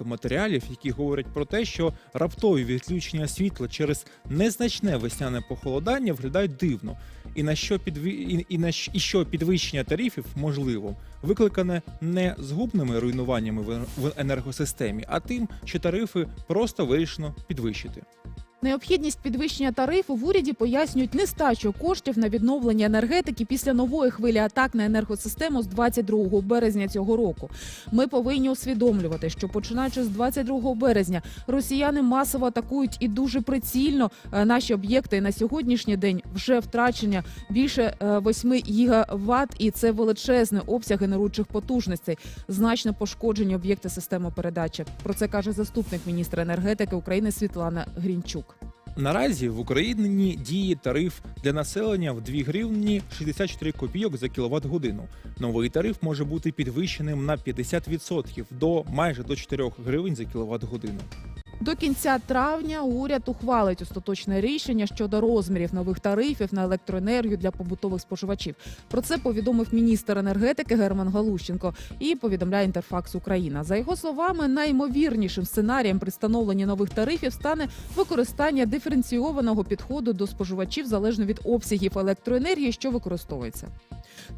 багато матеріалів, які говорять про те, що раптові відключення світла через незначне весняне похолодання виглядають дивно, і на що підві... і, на і що підвищення тарифів можливо викликане не згубними руйнуваннями в енергосистемі, а тим, що тарифи просто вирішено підвищити. Необхідність підвищення тарифу в уряді пояснюють нестачу коштів на відновлення енергетики після нової хвилі атак на енергосистему з 22 березня цього року. Ми повинні усвідомлювати, що починаючи з 22 березня росіяни масово атакують і дуже прицільно е, наші об'єкти. На сьогоднішній день вже втрачення більше е, 8 гігаватт, і це величезний обсяг генеруючих потужностей, значно пошкоджені об'єкти системи передачі. Про це каже заступник міністра енергетики України Світлана Грінчук. Наразі в Україні діє тариф для населення в 2 гривні 64 копійок за кіловат годину. Новий тариф може бути підвищеним на 50% до майже до 4 гривень за кіловат годину. До кінця травня уряд ухвалить остаточне рішення щодо розмірів нових тарифів на електроенергію для побутових споживачів. Про це повідомив міністр енергетики Герман Галущенко і повідомляє Інтерфакс Україна. За його словами, найімовірнішим сценарієм при встановленні нових тарифів стане використання диференційованого підходу до споживачів залежно від обсягів електроенергії, що використовується.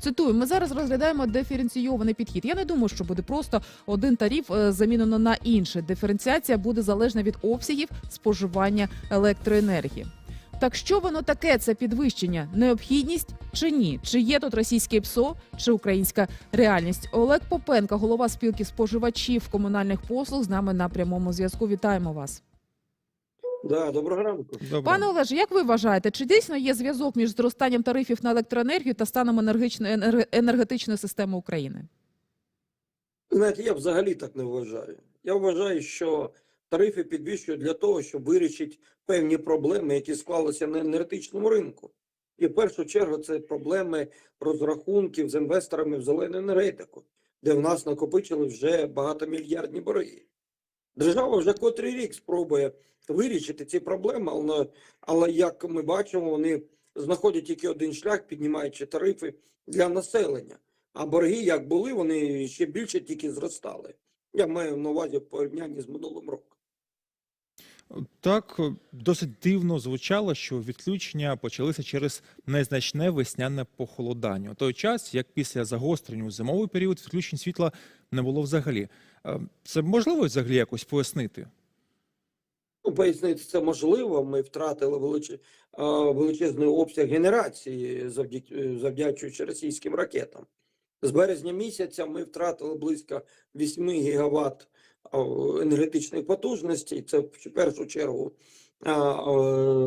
Цитую, ми зараз розглядаємо диференційований підхід. Я не думаю, що буде просто один тариф е, замінено на інший. Диференціація буде залежна від обсягів споживання електроенергії. Так що воно таке? Це підвищення, необхідність чи ні? Чи є тут російське ПСО, чи українська реальність? Олег Попенко, голова спілки споживачів комунальних послуг, з нами на прямому зв'язку. Вітаємо вас, Да, доброго ранку. Добре. пане Олеже. Як ви вважаєте, чи дійсно є зв'язок між зростанням тарифів на електроенергію та станом енергетичної системи України? Знаєте, я взагалі так не вважаю. Я вважаю, що тарифи підвищують для того, щоб вирішити певні проблеми, які склалися на енергетичному ринку. І в першу чергу це проблеми розрахунків з інвесторами в зелену енергетику, де в нас накопичили вже багатомільярдні борги. Держава вже котрий рік спробує вирішити ці проблеми, але, але як ми бачимо, вони знаходять тільки один шлях, піднімаючи тарифи для населення. А борги, як були, вони ще більше тільки зростали. Я маю на увазі в порівнянні з минулим роком. Так досить дивно звучало, що відключення почалися через незначне весняне похолодання. У той час, як після загострення у зимовий період відключень світла не було взагалі. Е, Це можливо взагалі якось пояснити? Ну, пояснити це можливо. Ми втратили величе, а, величезний обсяг генерації, завдяки, завдячуючи російським ракетам. З березня місяця ми втратили близько 8 гігаватт енергетичної потужності. Це в першу чергу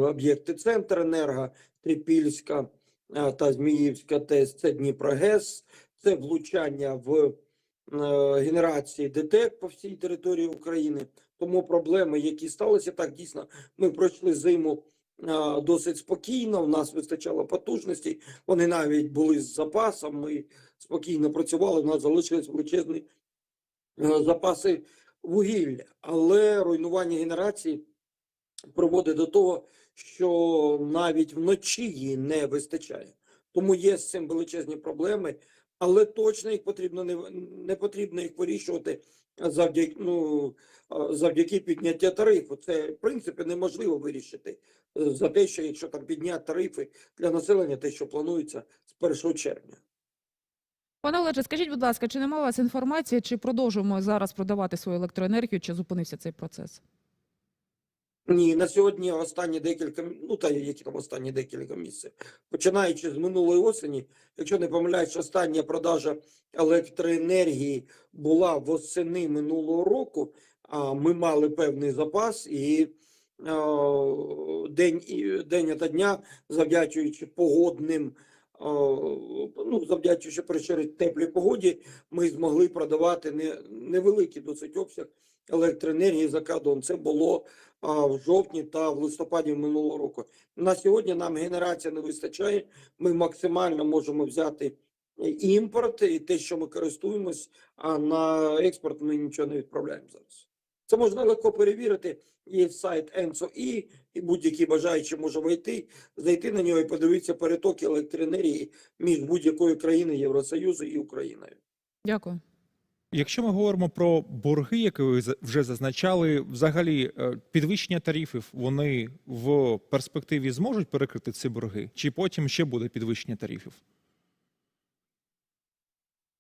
об'єкти Центренерго, Трипільська а, та Зміївська ТЕС, це Дніпрогес, це влучання в е, генерації ДТЕК по всій території України. Тому проблеми, які сталися, так дійсно, ми пройшли зиму досить спокійно. У нас вистачало потужностей. Вони навіть були з запасом. Ми спокійно працювали. У нас залишились величезні е, запаси вугілля, але руйнування генерації приводить до того, що навіть вночі її не вистачає. Тому є з цим величезні проблеми, але точно їх потрібно не, не потрібно їх вирішувати завдяки, ну, завдяки підняття тарифу. Це в принципі неможливо вирішити е, за те, що якщо там підняти тарифи для населення, те, що планується з 1 червня. Пане Олеже, скажіть, будь ласка, чи немає у вас інформації, чи продовжуємо зараз продавати свою електроенергію, чи зупинився цей процес? Ні, на сьогодні останні декілька ну та які там останні декілька місяців, починаючи з минулої осені, якщо не помиляюсь, остання продажа електроенергії була восени минулого року. А ми мали певний запас, і день день та дня, завдячуючи погодним. Ну, завдячуючи при теплій погоді, ми змогли продавати не, невеликий досить обсяг електроенергії за кордон. Це було а, в жовтні та в листопаді минулого року. На сьогодні нам генерація не вистачає. Ми максимально можемо взяти імпорт і те, що ми користуємось, а на експорт ми нічого не відправляємо зараз. Це можна легко перевірити. Є сайт ENSO.I, і будь-який бажаючий може вийти, зайти на нього і подивитися перетоки електроенергії між будь-якою країною Євросоюзу і Україною. Дякую. Якщо ми говоримо про борги, які ви вже зазначали, взагалі е, підвищення тарифів вони в перспективі зможуть перекрити ці борги, чи потім ще буде підвищення тарифів?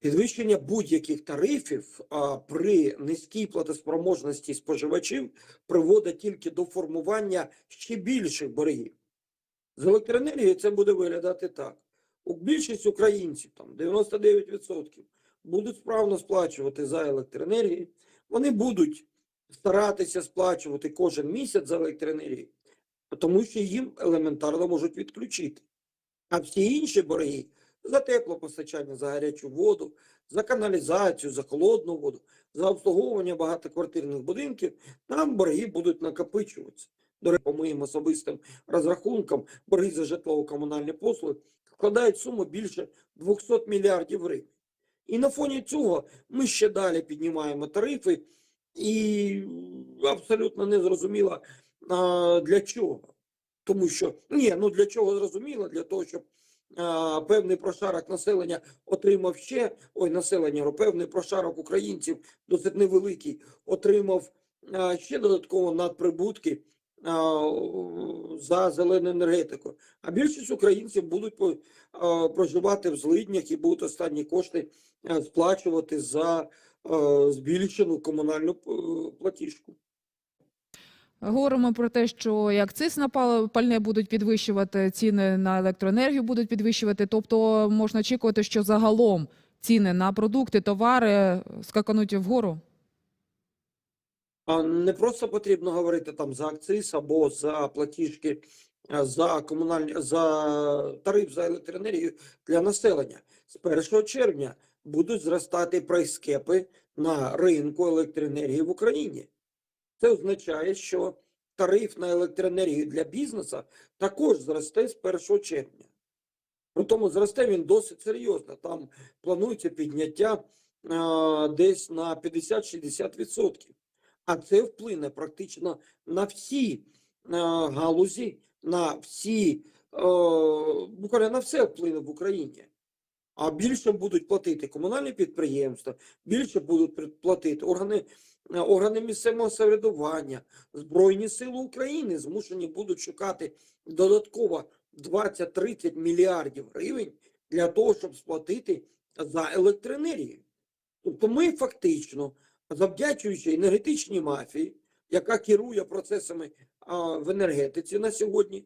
Підвищення будь-яких тарифів а, при низькій платоспроможності споживачів приводить тільки до формування ще більших боргів. З електроенергією це буде виглядати так. У більшість українців, там 99%, будуть справно сплачувати за електроенергію. Вони будуть старатися сплачувати кожен місяць за електроенергію, тому що їм елементарно можуть відключити. А всі інші борги за теплопостачання, за гарячу воду, за каналізацію, за холодну воду, за обслуговування багатоквартирних будинків, там борги будуть накопичуватися. До речі, по моїм особистим розрахункам, борги за житлово-комунальні послуги складають суму більше 200 мільярдів гривень. І на фоні цього ми ще далі піднімаємо тарифи, і абсолютно не зрозуміло для чого. Тому що ні, ну для чого зрозуміло? Для того, щоб певний прошарок населення отримав ще ой, населення, говорю, певний прошарок українців досить невеликий, отримав ще додатково надприбутки за зелену енергетику. А більшість українців будуть проживати в злиднях і будуть останні кошти сплачувати за збільшену комунальну е, платіжку. Говоримо про те, що і акциз на пал- пальне будуть підвищувати, ціни на електроенергію будуть підвищувати. Тобто можна очікувати, що загалом ціни на продукти, товари скакануть вгору. Не просто потрібно говорити там за акциз або за платіжки за комунальні за тариф за електроенергію для населення. З 1 червня будуть зростати прайскепи на ринку електроенергії в Україні. Це означає, що тариф на електроенергію для бізнесу також зросте з 1 червня. При тому зросте він досить серйозно. Там планується підняття а, десь на 50-60%. А це вплине практично на всі е, галузі, на всі, е, буквально на все вплине в Україні. А більше будуть платити комунальні підприємства, більше будуть платити органи, е, органи місцевого самоврядування, Збройні Сили України змушені будуть шукати додатково 20-30 мільярдів гривень для того, щоб сплатити за електроенергію. Тобто ми фактично, завдячуючи енергетичній мафії, яка керує процесами в енергетиці на сьогодні,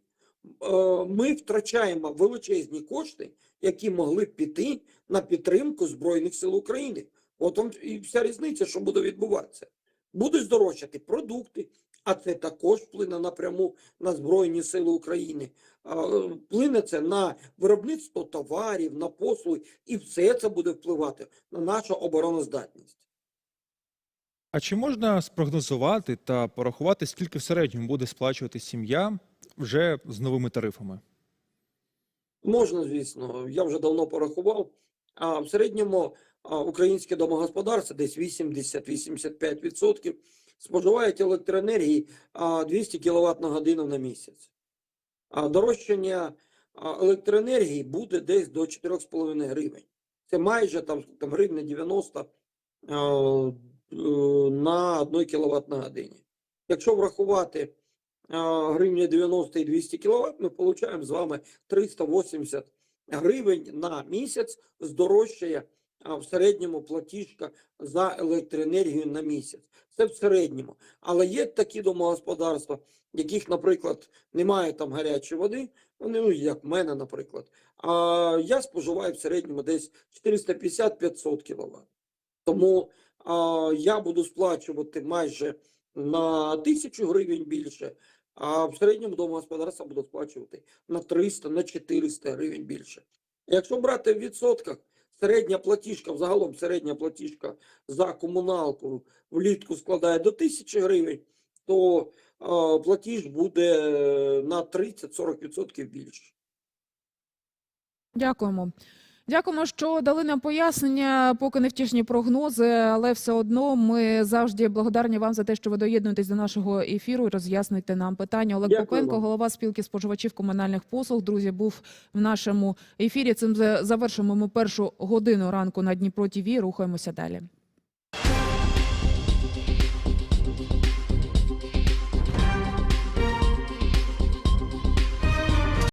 ми втрачаємо величезні кошти, які могли б піти на підтримку Збройних сил України. От і вся різниця, що буде відбуватися. Будуть здорожчати продукти, а це також вплине напряму на Збройні Сили України. Е, Вплине це на виробництво товарів, на послуги, і все це буде впливати на нашу обороноздатність. А чи можна спрогнозувати та порахувати, скільки в середньому буде сплачувати сім'я вже з новими тарифами? Можна, звісно, я вже давно порахував. А в середньому українське домогосподарство десь 80-85% споживають електроенергії 200 кВт на годину на місяць. А дорожчання електроенергії буде десь до 4,5 гривень. Це майже там, там гривня 90 е, на 1 кВт на годині. Якщо врахувати гривня 90 і 200 кВт, ми отримаємо з вами 380 гривень на місяць здорожчає в середньому платіжка за електроенергію на місяць. Це в середньому. Але є такі домогосподарства, яких, наприклад, немає там гарячої води, вони, ну, як в мене, наприклад. А я споживаю в середньому десь 450-500 кВт. Тому а, я буду сплачувати майже на тисячу гривень більше, а в середньому домогосподарство буде сплачувати на 300, на 400 гривень більше. Якщо брати в відсотках, середня платіжка, взагалом середня платіжка за комуналку влітку складає до 1000 гривень, то е, платіж буде на 30-40% більше. Дякуємо. Дякуємо, що дали нам пояснення, поки не втішні прогнози, але все одно ми завжди благодарні вам за те, що ви доєднуєтесь до нашого ефіру і роз'яснюєте нам питання. Олег Дякую Попенко, голова спілки споживачів комунальних послуг. Друзі, був в нашому ефірі. Цим за- завершимо ми першу годину ранку на Дніпро ТІВІ. Рухаємося далі.